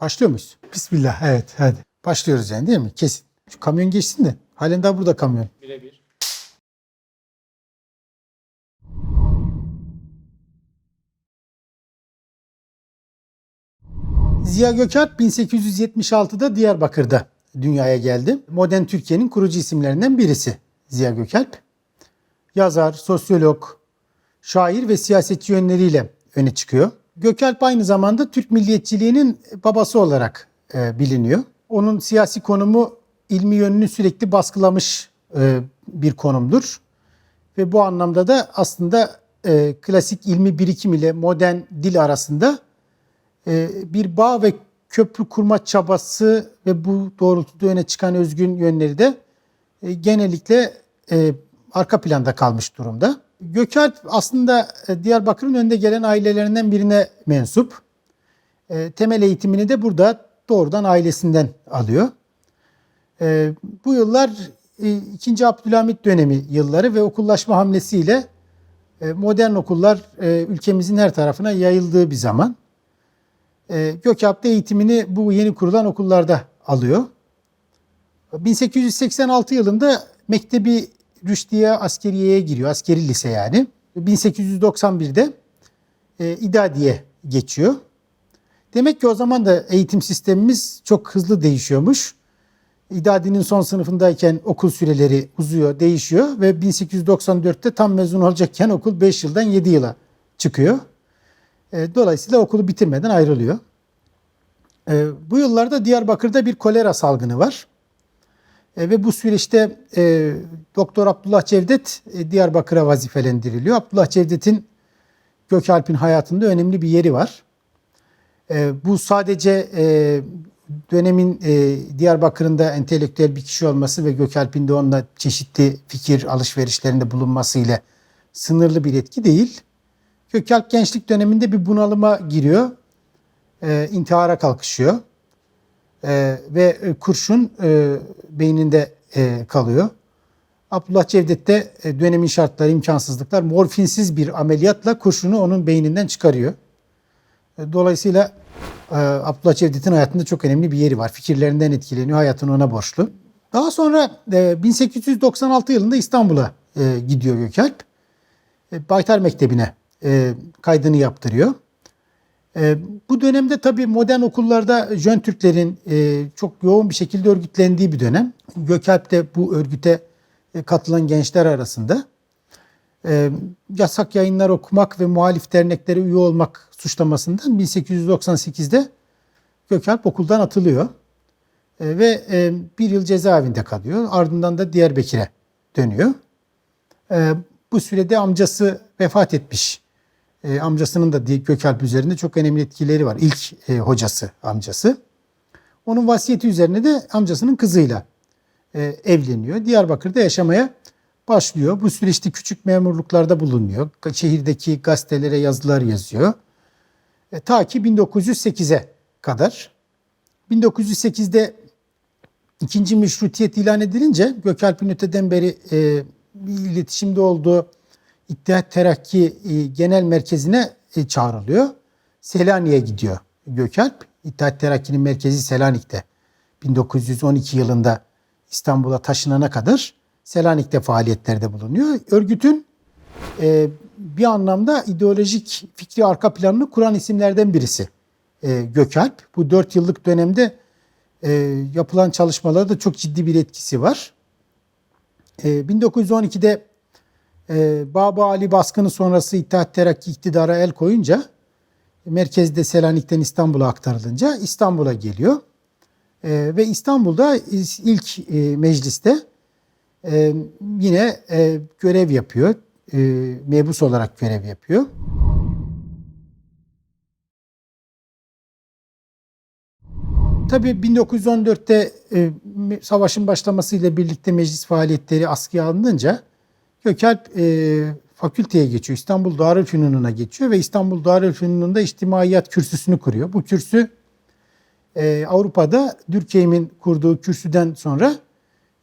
Başlıyor muyuz? Bismillah. Evet hadi. Başlıyoruz yani değil mi? Kesin. Şu kamyon geçsin de. Halen daha burada kamyon. Birebir. Ziya Gökalp 1876'da Diyarbakır'da dünyaya geldi. Modern Türkiye'nin kurucu isimlerinden birisi Ziya Gökalp. Yazar, sosyolog, şair ve siyasetçi yönleriyle öne çıkıyor. Gökalp aynı zamanda Türk milliyetçiliğinin babası olarak e, biliniyor. Onun siyasi konumu ilmi yönünü sürekli baskılamış e, bir konumdur. Ve bu anlamda da aslında e, klasik ilmi birikim ile modern dil arasında e, bir bağ ve köprü kurma çabası ve bu doğrultuda öne çıkan özgün yönleri de e, genellikle e, arka planda kalmış durumda. Gökalp aslında e, Diyarbakır'ın önde gelen ailelerinden birine mensup. E, Temel eğitimini de burada doğrudan ailesinden alıyor. E, Bu yıllar e, 2. Abdülhamit dönemi yılları ve okullaşma hamlesiyle e, modern okullar e, ülkemizin her tarafına yayıldığı bir zaman. E, Gökalp'te eğitimini bu yeni kurulan okullarda alıyor. 1886 yılında Mektebi Rüşdiye Askeriye'ye giriyor. Askeri lise yani. 1891'de e, İdadiye geçiyor. Demek ki o zaman da eğitim sistemimiz çok hızlı değişiyormuş. İdadi'nin son sınıfındayken okul süreleri uzuyor, değişiyor ve 1894'te tam mezun olacakken okul 5 yıldan 7 yıla çıkıyor. E, Dolayısıyla okulu bitirmeden ayrılıyor. E, Bu yıllarda Diyarbakır'da bir kolera salgını var. E, Ve bu süreçte e, Doktor Abdullah Cevdet e, Diyarbakır'a vazifelendiriliyor. Abdullah Cevdet'in Gökalp'in hayatında önemli bir yeri var. E, Bu sadece e, dönemin e, Diyarbakır'ında entelektüel bir kişi olması ve Gökalp'in de onunla çeşitli fikir alışverişlerinde bulunmasıyla sınırlı bir etki değil. Gökalp gençlik döneminde bir bunalıma giriyor. E, intihara kalkışıyor. E, ve kurşun e, beyninde e, kalıyor. Abdullah Cevdet de e, dönemin şartları, imkansızlıklar morfinsiz bir ameliyatla kurşunu onun beyninden çıkarıyor. E, Dolayısıyla e, Abdullah Cevdet'in hayatında çok önemli bir yeri var. Fikirlerinden etkileniyor, hayatını ona borçlu. Daha sonra e, 1896 yılında İstanbul'a e, gidiyor Gökalp. E, Baytar Mektebi'ne e, kaydını yaptırıyor. E, bu dönemde tabii modern okullarda Jön Türklerin e, çok yoğun bir şekilde örgütlendiği bir dönem. Gökalp de bu örgüte e, katılan gençler arasında. E, yasak yayınlar okumak ve muhalif derneklere üye olmak suçlamasından 1898'de Gökalp okuldan atılıyor. Ve bir yıl cezaevinde kalıyor. Ardından da Diyarbakır'a dönüyor. Bu sürede amcası vefat etmiş. E, amcasının da Gökalp üzerinde çok önemli etkileri var. İlk e, hocası amcası. Onun vasiyeti üzerine de amcasının kızıyla e, evleniyor. Diyarbakır'da yaşamaya başlıyor. Bu süreçte küçük memurluklarda bulunuyor. Şehirdeki gazetelere yazılar yazıyor. E, ta ki 1908'e kadar. 1908'de ikinci meşrutiyet ilan edilince Gökalp'in öteden beri e, iletişimde olduğu İttihat Terakki e, Genel Merkezi'ne e, çağrılıyor. Selanik'e gidiyor Gökalp. İttihat Terakki'nin merkezi Selanik'te. 1912 yılında İstanbul'a taşınana kadar Selanik'te faaliyetlerde bulunuyor. Örgütün e, bir anlamda ideolojik fikri arka planını kuran isimlerden birisi Gökalp. Bu dört yıllık dönemde e, yapılan çalışmalarda çok ciddi bir etkisi var. E, 1912'de e, Baba Ali baskını sonrası İttihat Terakki iktidara el koyunca merkezde Selanik'ten İstanbul'a aktarılınca İstanbul'a geliyor. E, ve İstanbul'da ilk e, mecliste e, yine e, görev yapıyor. E, mebus olarak görev yapıyor. Tabii 1914'te e, savaşın başlamasıyla birlikte meclis faaliyetleri askıya alınınca Gökalp e, fakülteye geçiyor. İstanbul Darülfünun'una geçiyor ve İstanbul Darülfünun'unda içtimaiyat kürsüsünü kuruyor. Bu kürsü e, Avrupa'da Durkheim'in kurduğu kürsüden sonra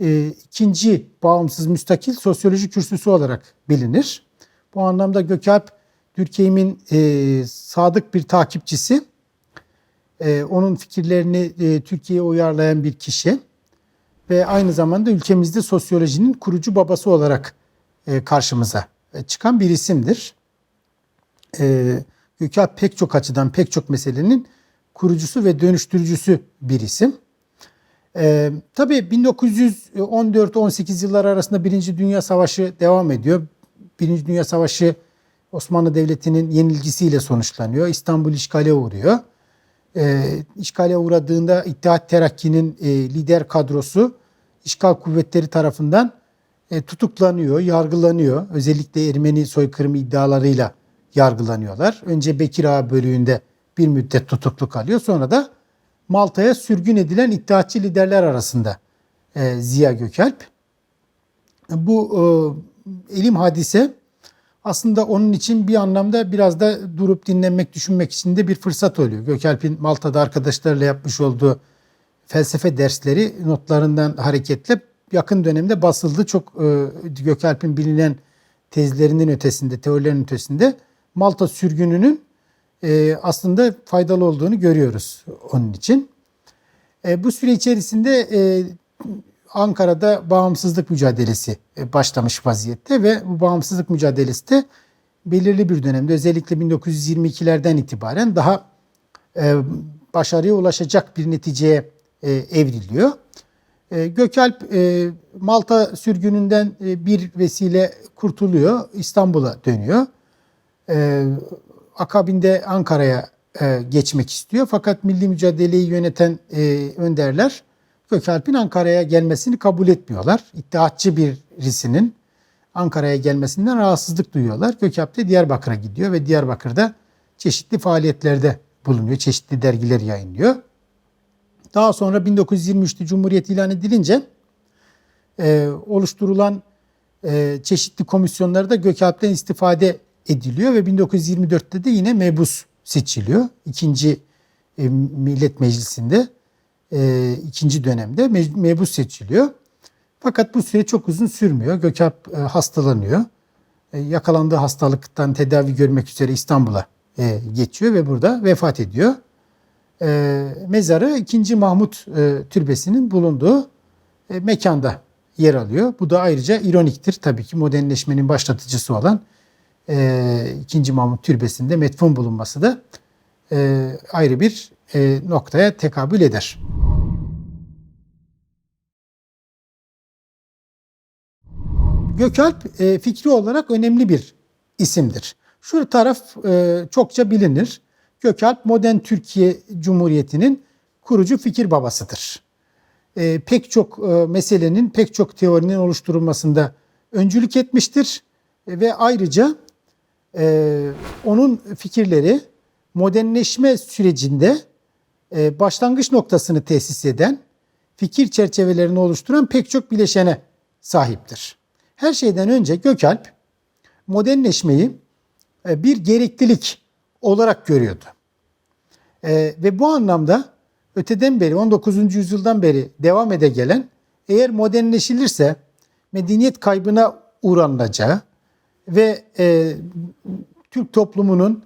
e, ikinci bağımsız müstakil sosyoloji kürsüsü olarak bilinir. Bu anlamda Gökalp Durkheim'in e, sadık bir takipçisi e, onun fikirlerini e, Türkiye'ye uyarlayan bir kişi ve aynı zamanda ülkemizde sosyolojinin kurucu babası olarak karşımıza e, çıkan bir isimdir. E, Gökalp pek çok açıdan pek çok meselenin kurucusu ve dönüştürücüsü bir isim. E, tabii 1914-18 yılları arasında Birinci Dünya Savaşı devam ediyor. Birinci Dünya Savaşı Osmanlı Devleti'nin yenilgisiyle sonuçlanıyor. İstanbul işgale uğruyor. E, işgale uğradığında İttihat Terakki'nin e, lider kadrosu işgal kuvvetleri tarafından e, tutuklanıyor, yargılanıyor. Özellikle Ermeni soykırımı iddialarıyla yargılanıyorlar. Önce Bekir Ağa bölüğünde bir müddet tutuklu kalıyor. Sonra da Malta'ya sürgün edilen iddiatçı liderler arasında e, Ziya Gökalp. Bu e, elim hadise aslında onun için bir anlamda biraz da durup dinlemek, düşünmek için de bir fırsat oluyor. Gökalp'in Malta'da arkadaşlarıyla yapmış olduğu felsefe dersleri notlarından hareketle yakın dönemde basıldı. Çok e, Gökalp'in bilinen tezlerinin ötesinde, teorilerin ötesinde Malta sürgününün e, aslında faydalı olduğunu görüyoruz onun için. E, bu süre içerisinde e, Ankara'da bağımsızlık mücadelesi e, başlamış vaziyette ve bu bağımsızlık mücadelesi de belirli bir dönemde özellikle 1922'lerden itibaren daha e, başarıya ulaşacak bir neticeye e, evriliyor. E, Gökalp e, Malta sürgününden e, bir vesile kurtuluyor, İstanbul'a dönüyor. E, akabinde Ankara'ya geçmek istiyor. Fakat milli mücadeleyi yöneten önderler Gökalp'in Ankara'ya gelmesini kabul etmiyorlar. İttihatçı birisinin Ankara'ya gelmesinden rahatsızlık duyuyorlar. Gökalp de Diyarbakır'a gidiyor ve Diyarbakır'da çeşitli faaliyetlerde bulunuyor. Çeşitli dergiler yayınlıyor. Daha sonra 1923'te Cumhuriyet ilan edilince e, oluşturulan e, çeşitli komisyonlarda Gökalp'ten istifade ediliyor ve 1924'te de yine mebus seçiliyor. İkinci e, Millet Meclisi'nde e, ikinci dönemde me- mebus seçiliyor. Fakat bu süre çok uzun sürmüyor. Gökalp e, hastalanıyor. E, yakalandığı hastalıktan tedavi görmek üzere İstanbul'a e, geçiyor ve burada vefat ediyor. E, mezarı 2. Mahmut e, Türbesi'nin bulunduğu e, mekanda yer alıyor. Bu da ayrıca ironiktir. Tabii ki modernleşmenin başlatıcısı olan e, 2. Mahmut Türbesi'nde metfun bulunması da ayrı bir noktaya tekabül eder. Gökalp fikri olarak önemli bir isimdir. Şu taraf çokça bilinir. Gökalp modern Türkiye Cumhuriyeti'nin kurucu fikir babasıdır. E, pek çok e, meselenin, pek çok teorinin oluşturulmasında öncülük etmiştir. E, ve ayrıca e, onun fikirleri modernleşme sürecinde e, başlangıç noktasını tesis eden, fikir çerçevelerini oluşturan pek çok bileşene sahiptir. Her şeyden önce Gökalp modernleşmeyi e, bir gereklilik olarak görüyordu. E, ve bu anlamda öteden beri 19. yüzyıldan beri devam ede gelen eğer modernleşilirse medeniyet kaybına uğranılacağı ve e, Türk toplumunun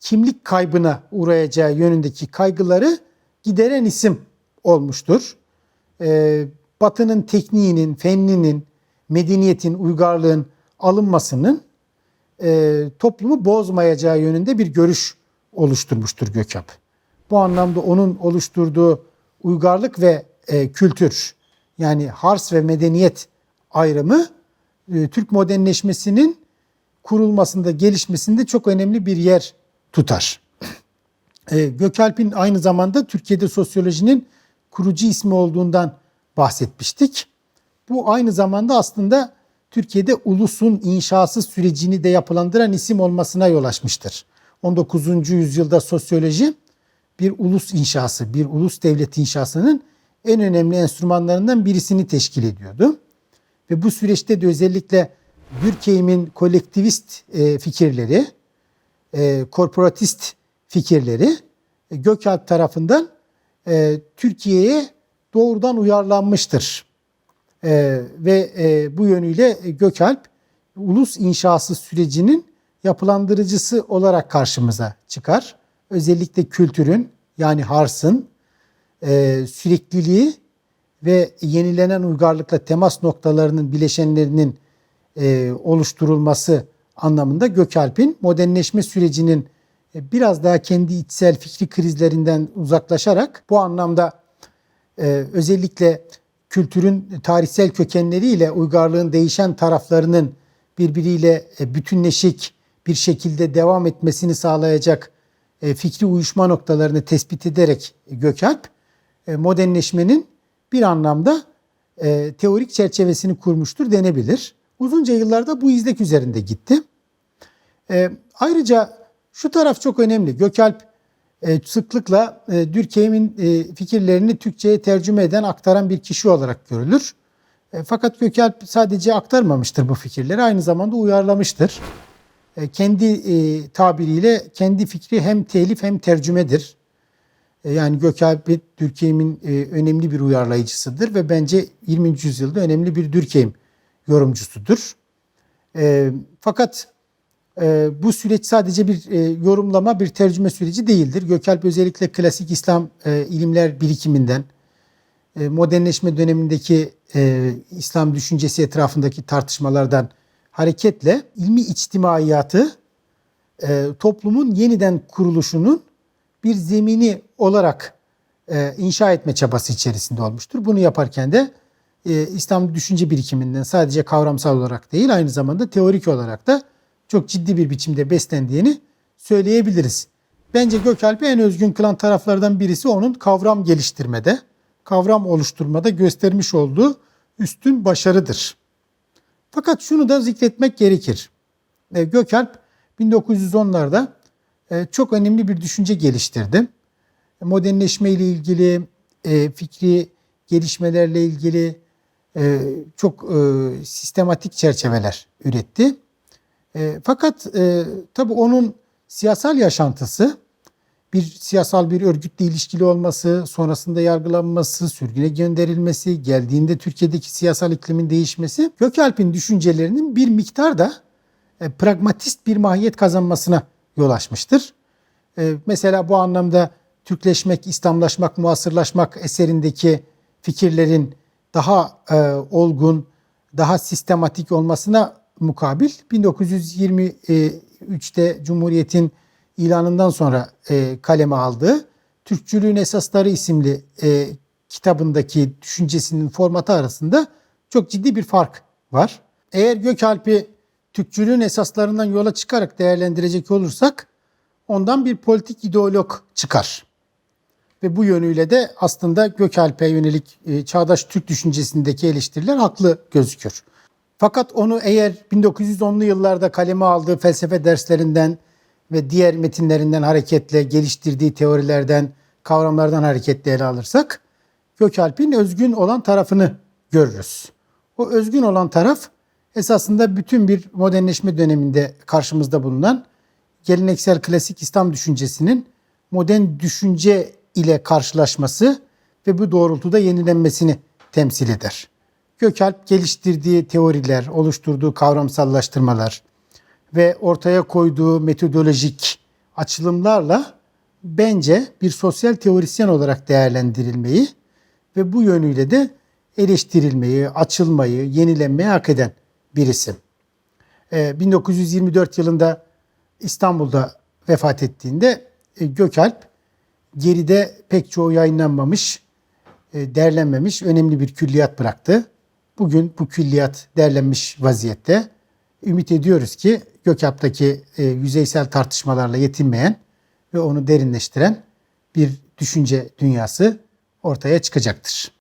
kimlik kaybına uğrayacağı yönündeki kaygıları gideren isim olmuştur. E, Batı'nın tekniğinin, fenninin, medeniyetin, uygarlığın alınmasının e, toplumu bozmayacağı yönünde bir görüş oluşturmuştur Gökalp. Bu anlamda onun oluşturduğu uygarlık ve e, kültür yani hars ve medeniyet ayrımı e, Türk modernleşmesinin kurulmasında, gelişmesinde çok önemli bir yer tutar. E, Gökalp'in aynı zamanda Türkiye'de sosyolojinin kurucu ismi olduğundan bahsetmiştik. Bu aynı zamanda aslında Türkiye'de ulusun inşası sürecini de yapılandıran isim olmasına yol açmıştır. 19. yüzyılda sosyoloji bir ulus inşası, bir ulus devlet inşasının en önemli enstrümanlarından birisini teşkil ediyordu. Ve bu süreçte de özellikle Durkheim'in kolektivist e, fikirleri, e, korporatist fikirleri e, Gökalp tarafından Türkiye'ye doğrudan uyarlanmıştır. E, ve e, bu yönüyle Gökalp ulus inşası sürecinin yapılandırıcısı olarak karşımıza çıkar. Özellikle kültürün yani Hars'ın e, sürekliliği ve yenilenen uygarlıkla temas noktalarının bileşenlerinin e, oluşturulması anlamında Gökalp'in modernleşme sürecinin e, biraz daha kendi içsel fikri krizlerinden uzaklaşarak bu anlamda e, özellikle kültürün tarihsel kökenleriyle uygarlığın değişen taraflarının birbiriyle e, bütünleşik bir şekilde devam etmesini sağlayacak e, fikri uyuşma noktalarını tespit ederek Gökalp e, modernleşmenin bir anlamda teorik çerçevesini kurmuştur denebilir. Uzunca yıllarda bu izlek üzerinde gitti. Ayrıca şu taraf çok önemli. Gökalp e, sıklıkla e, Durkheim'in e, fikirlerini Türkçe'ye tercüme eden, aktaran bir kişi olarak görülür. Fakat Gökalp sadece aktarmamıştır bu fikirleri, aynı zamanda uyarlamıştır. Kendi tabiriyle kendi fikri hem telif hem tercümedir. E, yani Gökalp Durkheim'in e, önemli bir uyarlayıcısıdır ve bence 20. yüzyılda önemli bir Durkheim yorumcusudur. Fakat bu süreç sadece bir e, yorumlama, bir tercüme süreci değildir. Gökalp özellikle klasik İslam e, ilimler birikiminden, e, modernleşme dönemindeki İslam düşüncesi etrafındaki tartışmalardan hareketle ilmi içtimaiyatı toplumun yeniden kuruluşunun bir zemini olarak inşa etme çabası içerisinde olmuştur. Bunu yaparken de İslam düşünce birikiminden sadece kavramsal olarak değil aynı zamanda teorik olarak da çok ciddi bir biçimde beslendiğini söyleyebiliriz. Bence Gökalp'i en özgün kılan taraflardan birisi onun kavram geliştirmede, kavram oluşturmada göstermiş olduğu üstün başarıdır. Fakat şunu da zikretmek gerekir. E, Gökalp 1910'larda e, çok önemli bir düşünce geliştirdi. Modernleşme ile ilgili, e, fikri gelişmelerle ilgili çok sistematik çerçeveler üretti. Fakat tabii onun siyasal yaşantısı bir siyasal bir örgütle ilişkili olması, sonrasında yargılanması, sürgüne gönderilmesi, geldiğinde Türkiye'deki siyasal iklimin değişmesi Gökalp'in düşüncelerinin bir miktar da e, pragmatist bir mahiyet kazanmasına yol açmıştır. E, mesela bu anlamda Türkleşmek, İslamlaşmak, muasırlaşmak eserindeki fikirlerin daha e, olgun, daha sistematik olmasına mukabil 1923'te Cumhuriyet'in ilanından sonra e, kaleme aldığı Türkçülüğün Esasları isimli e, kitabındaki düşüncesinin formatı arasında çok ciddi bir fark var. Eğer Gökalp'i Türkçülüğün esaslarından yola çıkarak değerlendirecek olursak ondan bir politik ideolog çıkar. Ve bu yönüyle de aslında Gökalp'e yönelik e, çağdaş Türk düşüncesindeki eleştiriler haklı gözükür. Fakat onu eğer 1910'lu yıllarda kaleme aldığı felsefe derslerinden ve diğer metinlerinden hareketle geliştirdiği teorilerden, kavramlardan hareketle ele alırsak Gökalp'in özgün olan tarafını görürüz. O özgün olan taraf esasında bütün bir modernleşme döneminde karşımızda bulunan geleneksel klasik İslam düşüncesinin modern düşünce ile karşılaşması ve bu doğrultuda yenilenmesini temsil eder. Gökalp geliştirdiği teoriler, oluşturduğu kavramsallaştırmalar, ve ortaya koyduğu metodolojik açılımlarla bence bir sosyal teorisyen olarak değerlendirilmeyi ve bu yönüyle de eleştirilmeyi, açılmayı, yenilenmeyi hak eden bir isim. 1924 ee, yılında İstanbul'da vefat ettiğinde e, Gökalp geride pek çoğu yayınlanmamış, e, derlenmemiş önemli bir külliyat bıraktı. Bugün bu külliyat derlenmiş vaziyette. Ümit ediyoruz ki Gökap'taki e, yüzeysel tartışmalarla yetinmeyen ve onu derinleştiren bir düşünce dünyası ortaya çıkacaktır.